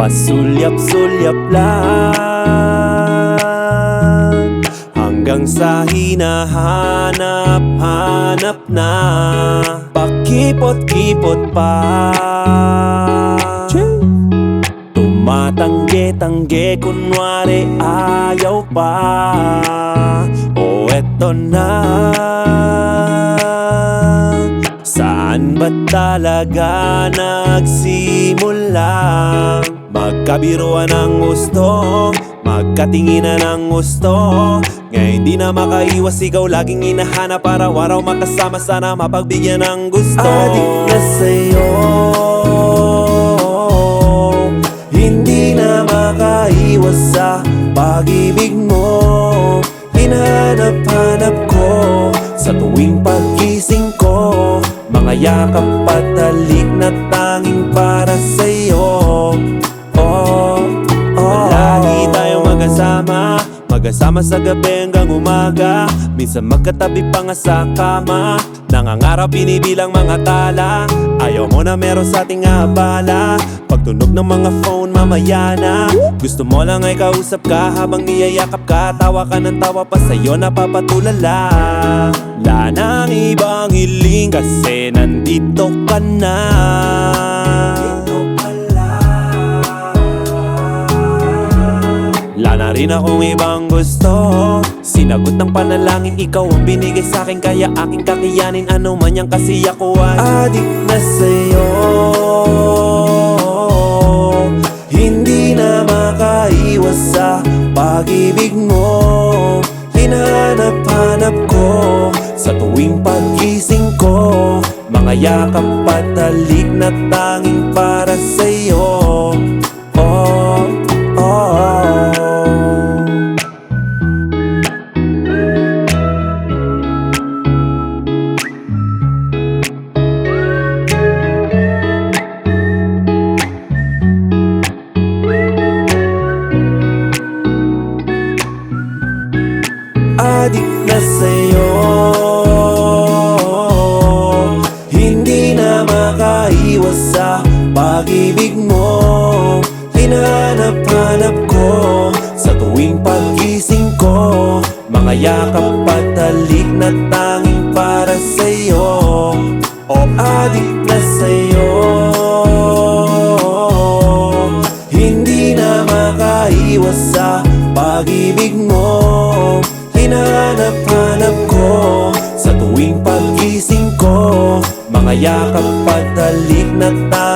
Pasulyap-sulyap lang. Hanggang sa hinahanap-hanap na. Pakipot-kipot pa. Tumatangge-tangge kunwari ayaw pa. O eto na. Saan ba talaga nagsimula? Magkabiruan ng gusto Magkatinginan ng gusto. Ngayon di na makaiwas ikaw Laging hinahanap para araw makasama Sana mapagbigyan ng gusto. Adik na sa'yo Hindi na makaiwas sa pag-ibig mo. Hinahanap-hanap ko Sa tuwing pagkising ko. Mga yakap patalik na tanging para sa'yo magkasama sa gabi hanggang umaga. Minsan magkatabi pa nga sa kama. Nangangarap binibilang mga tala. Ayaw mo na meron sa ating abala. Pagtunog ng mga phone mamaya na. Gusto mo lang ay kausap ka Habang niyayakap ka. Tawa ka ng tawa pa sa'yo napapatulala. Wala nang ibang hiling Kasi nandito ka na na rin akong ibang gusto. Sinagot ng panalangin Ikaw ang binigay sa akin Kaya aking kakayanin Ano man yan kasi ako ay Adik na sa'yo. Hindi na makaiwas sa pag-ibig mo. Hinahanap-hanap ko Sa tuwing pagkising ko. Mga yakap patalik na tanging para sa'yo Hinahanap-hanap ko. Sa tuwing pagkising ko Mga yakap patalik na tanging para sa'yo. O adik na sa'yo. Hindi na makaiwas sa pag-ibig mo. Hinahanap-hanap ko. Sa tuwing pagkising ko Mga yakap patalik na tayo